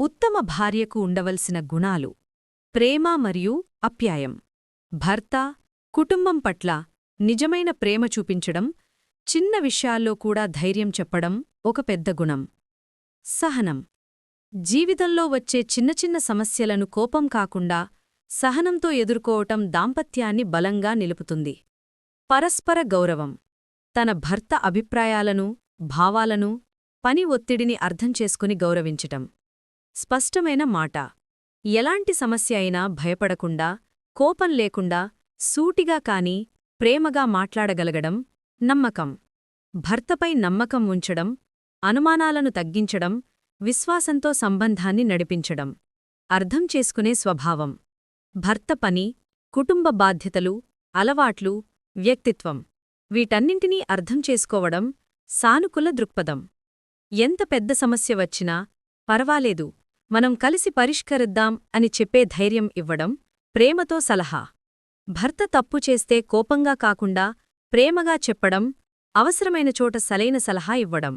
ఉత్తమ భార్యకు ఉండవలసిన గుణాలు. ప్రేమ మరియు అప్యాయం. భర్త కుటుంబం పట్ల నిజమైన ప్రేమ చూపించడం చిన్న విషయాల్లో కూడా ధైర్యం చెప్పడం ఒక పెద్ద గుణం. సహనం. జీవితంలో వచ్చే చిన్న చిన్న సమస్యలను కోపం కాకుండా సహనంతో ఎదుర్కోవటం దాంపత్యాన్ని బలంగా నిలుపుతుంది. పరస్పర గౌరవం. తన భర్త అభిప్రాయాలను భావాలను పని ఒత్తిడిని అర్థం చేసుకుని గౌరవించటం. స్పష్టమైన మాట. ఎలాంటి సమస్య అయినా భయపడకుండా కోపం లేకుండా సూటిగా కాని ప్రేమగా మాట్లాడగలగడం నమ్మకం. భర్తపై నమ్మకం ఉంచడం అనుమానాలను తగ్గించడం విశ్వాసంతో సంబంధాన్ని నడిపించడం. అర్థం చేసుకునే స్వభావం. భర్త పని కుటుంబ బాధ్యతలు అలవాట్లు వ్యక్తిత్వం. వీటన్నింటినీ అర్థం చేసుకోవడం సానుకూల దృక్పథం. ఎంత పెద్ద సమస్య వచ్చినా పర్వాలేదు. మనం కలిసి పరిష్కరిద్దాం అని చెప్పే ధైర్యం ఇవ్వడం ప్రేమతో సలహా. భర్త తప్పు చేస్తే కోపంగా కాకుండా ప్రేమగా చెప్పడం అవసరమైన చోట సలైన సలహా ఇవ్వడం.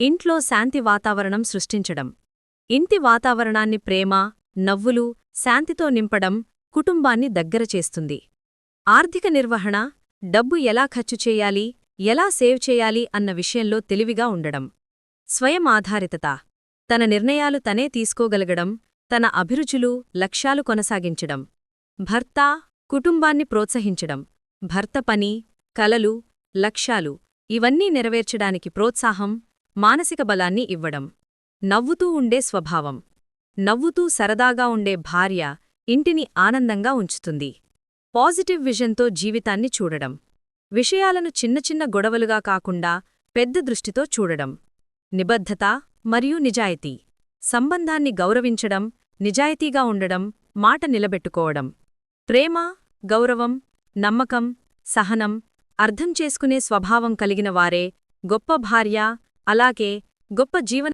ఇంట్లో శాంతి వాతావరణం సృష్టించడం. ఇంటి వాతావరణాన్ని ప్రేమ నవ్వులు శాంతితో నింపడం కుటుంబాన్ని దగ్గర చేస్తుంది. ఆర్థిక నిర్వహణ డబ్బు ఎలా ఖర్చు చేయాలి ఎలా సేవ్ చేయాలి అన్న విషయంలో తెలివిగా ఉండడం. స్వయం ఆధారితత. తన నిర్ణయాలు తనే తీసుకోగలగడం తన అభిరుచులు లక్ష్యాలు కొనసాగించడం. భర్త కుటుంబాన్ని ప్రోత్సహించడం. భర్త పని కలలు లక్ష్యాలు ఇవన్నీ నెరవేర్చడానికి ప్రోత్సాహం మానసిక బలాన్ని ఇవ్వడం. నవ్వుతూ ఉండే స్వభావం. నవ్వుతూ సరదాగా ఉండే భార్య ఇంటిని ఆనందంగా ఉంచుతుంది. పాజిటివ్ విజన్తో జీవితాన్ని చూడడం. విషయాలను చిన్న చిన్న గొడవలుగా కాకుండా పెద్ద దృష్టితో చూడడం. నిబద్ధత మరియు నిజాయితీ. సంబంధాన్ని గౌరవించడం నిజాయితీగా ఉండడం మాట నిలబెట్టుకోవడం. ప్రేమ గౌరవం నమ్మకం సహనం అర్థం చేసుకునే స్వభావం కలిగిన వారే గొప్ప భార్య అలాగే గొప్ప జీవన